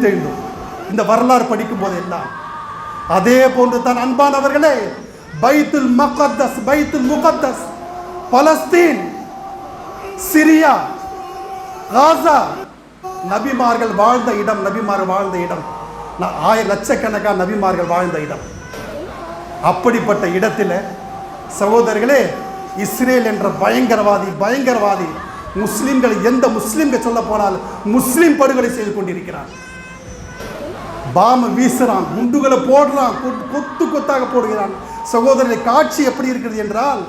உயிர்த்தெழுந்தோம் இந்த வரலாறு படிக்கும் போதெல்லாம் அதே போன்று தான் அன்பானவர்களே பைத்துல் முகத்தஸ் பைத்துல் முகத்தஸ் பலஸ்தீன் சிரியா காசா. நபிமார்கள் வாழ்ந்த இடம் நபிமார்கள் வாழ்ந்த இடம். நான் ஆயிரம் லட்சக்கணக்கான நபிமார்கள் வாழ்ந்த இடம். அப்படிப்பட்ட இடத்தில் சகோதரர்களே இஸ்ரேல் என்ற பயங்கரவாதி பயங்கரவாதி முஸ்லீம்கள் எந்த முஸ்லீம்கள் சொல்ல போனால் முஸ்லீம் படுகொலை செய்து கொண்டிருக்கிறார். பாம வீசுறான் குண்டுகளை போடுறான் கொத்து- கொத்து கொத்தாக போடுகிறான். சகோதரரை காட்சி எப்படி இருக்கிறது என்றால்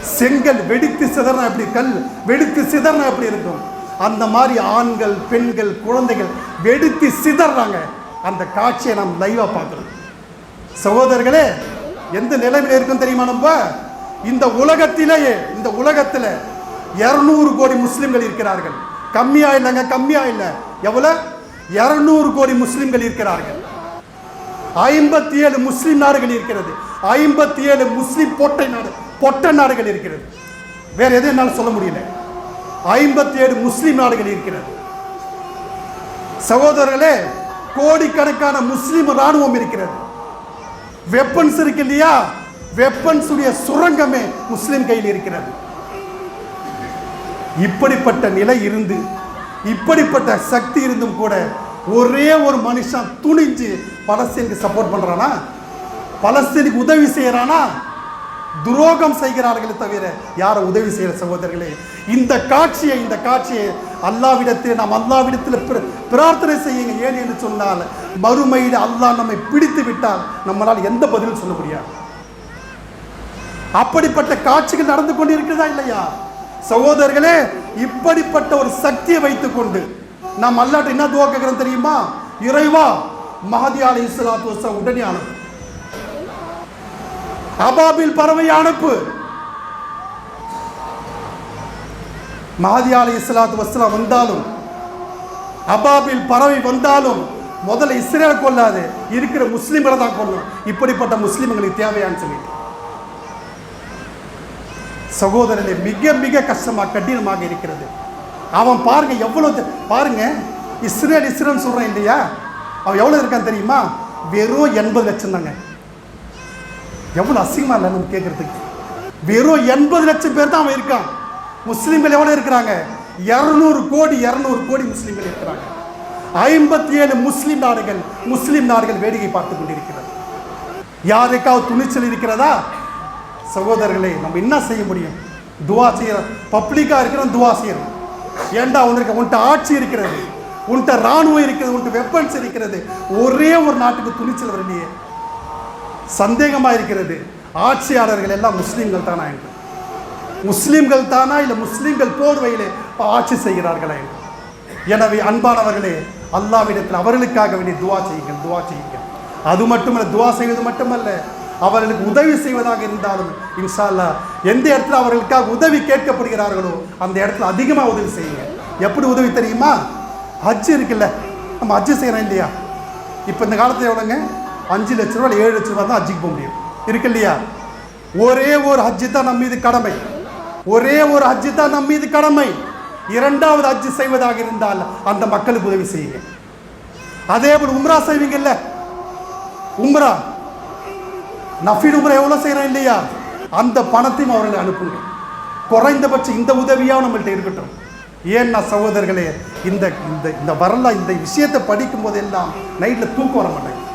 செங்கல் வெடித்து சிதறனா எப்படி கல் வெடித்து சிதறனா எப்படி இருக்கும்? அந்த மாதிரி ஆண்கள் பெண்கள் குழந்தைகள் வெடித்து சிதறாங்க. அந்த காட்சியை நாம் லைவா பார்க்குறோம். சகோதரர்களே எந்த நிலைமையில இருக்கும் தெரியுமா நம்ம? இந்த உலகத்திலேயே இந்த உலகத்தில் இரநூறு கோடி முஸ்லிம்கள் இருக்கிறார்கள். கம்மியா இல்லைங்க கம்மியா இல்லை. எவ்வளோ இருநூறு கோடி முஸ்லிம்கள் இருக்கிறார்கள். ஐம்பத்தி ஏழு முஸ்லிம் நாடுகள் இருக்கிறது. ஐம்பத்தி ஏழு முஸ்லிம் பொட்டை நாடு பொட்ட நாடுகள் இருக்கிறது. வேற எதுவும் என்னால் சொல்ல முடியல. ஐம்பத்தி ஏழு முஸ்லிம் நாடுகள் இருக்கிறது. சகோதரர்களே கோடிக்கணக்கான முஸ்லிம் ராணுவம் இருக்கிறது. வெப்பன்ஸ் இருக்கு இல்லையா? வெப்பன்ஸ் உடைய சுரங்கமே முஸ்லிம் கையில் இருக்கிறது. இப்படிப்பட்ட நிலை இருந்து இப்படிப்பட்ட சக்தி இருந்தும் கூட ஒரே ஒரு மனுஷன் துணிஞ்சு பலஸ்தீனுக்கு சப்போர்ட் பண்ணுறானா பலஸ்தீனுக்கு உதவி செய்கிறானா துரோகம் செய்கிறார்களே தவிர யாரும் உதவி செய்கிற சகோதரர்களே. இந்த காட்சியை இந்த காட்சியை அல்லாவிடத்தில் நாம் அல்லாவிடத்தில் பிர- பிரார்த்தனை செய்யுங்க. ஏன் என்று சொன்னால் மறுமையில் அல்லாஹ் நம்மை பிடித்து விட்டால் நம்மளால் எந்த பதிலும் சொல்ல முடியாது. அப்படிப்பட்ட காட்சிகள் நடந்து கொண்டிருக்கிறதா இல்லையா? சகோதரர்களே இப்படிப்பட்ட ஒரு சக்தியை வைத்துக்கொண்டு நாம் அல்லாட்ட என்ன துவா கேட்கிறோம் தெரியுமா? இறைவா மஹதி அலி இஸ்லாத்து வஸ்ஸலாம் உடனே அனுப்பு. அபாபில் பறவை அனுப்பு. மஹதி அலி இஸ்லாத்து வஸ்ஸலாம் வந்தாலும் அபாபில் பறவை வந்தாலும் முதல்ல இஸ்ரேல் கொள்ளாது இருக்கிற முஸ்லீம்களை தான் கொள்ளும் இப்படிப்பட்ட முஸ்லிம்களுக்கு தேவையான்னு சொல்லிட்டு சகோதரனே மிக மிக கஷ்டமாக கடினமாக இருக்கிறது. அவன் பாருங்க எவ்வளோ பாருங்க இஸ்ரேல் இஸ்ரேல் சொல்கிறான் இல்லையா? அவன் எவ்வளோ இருக்கான் தெரியுமா? வெறும் எண்பது லட்சம் தாங்க. எவ்வளோ அசிங்கமாக இல்லை நம்ம கேட்குறதுக்கு வெறும் எண்பது லட்சம் பேர் தான் அவன் இருக்கான். முஸ்லீம்கள் எவ்வளோ இருக்கிறாங்க? இரநூறு கோடி இரநூறு கோடி முஸ்லீம்கள் இருக்கிறாங்க. ஐம்பத்தி ஏழு முஸ்லீம் நாடுகள் முஸ்லீம் நாடுகள் வேடிக்கை பார்த்து கொண்டிருக்கிறது. யாருக்காவது துணிச்சல் இருக்கிறதா? சகோதரர்களே நம்ம என்ன செய்ய முடியும்? துவா செய்கிறோம் பப்ளிக்காக இருக்கிறோம் துவா செய்கிறோம் ஏண்டா உனக்கு உன்கிட்ட ஆட்சி இருக்கிறது உன்கிட்ட ராணுவம் இருக்கிறது உன்ட்ட வெப்பன்ஸ் இருக்கிறது ஒரே ஒரு நாட்டுக்கு துணிச்சல் வரலையே சந்தேகமா இருக்கிறது ஆட்சியாளர்கள் எல்லாம் முஸ்லீம்கள் தானா என்று. முஸ்லீம்கள் தானா இல்லை முஸ்லீம்கள் போர்வையிலே ஆட்சி செய்கிறார்களா என்று. எனவே அன்பானவர்களே அல்லாவிடத்தில் அவர்களுக்காக வேண்டிய துவா செய்யுங்கள் துவா செய்யுங்கள். அது மட்டுமல்ல துவா செய்வது மட்டுமல்ல அவர்களுக்கு உதவி செய்வதாக இருந்தாலும் இன்ஷா எந்த இடத்துல அவர்களுக்காக உதவி கேட்கப்படுகிறார்களோ அந்த இடத்துல அதிகமாக உதவி செய்யுங்க. எப்படி உதவி தெரியுமா? ஹஜ்ஜு இருக்குல்ல நம்ம ஹஜ்ஜு செய்கிறோம் இல்லையா? இப்போ இந்த காலத்தில் எவ்வளோங்க அஞ்சு லட்ச ரூபா ஏழு லட்ச ரூபா தான் ஹஜ்ஜுக்கு போக முடியும். இருக்கு இல்லையா? ஒரே ஒரு ஹஜ்ஜு தான் நம்ம மீது கடமை. ஒரே ஒரு ஹஜ்ஜு தான் நம்ம மீது கடமை. இரண்டாவது ஹஜ்ஜு செய்வதாக இருந்தால் அந்த மக்களுக்கு உதவி செய்யுங்க. அதே போல் உம்ரா செய்வீங்கல்ல? உம்ரா? நஃபீல் உமரை எவ்வளோ செய்கிறோம் இல்லையா? அந்த பணத்தையும் அவர்களை அனுப்புங்க. குறைந்தபட்சம் இந்த உதவியாக நம்மள்கிட்ட இருக்கட்டும். ஏன்னா சகோதரர்களே இந்த இந்த இந்த வரலா இந்த விஷயத்தை படிக்கும் போதெல்லாம் நைட்டில் தூக்கம் வர மாட்டேங்குது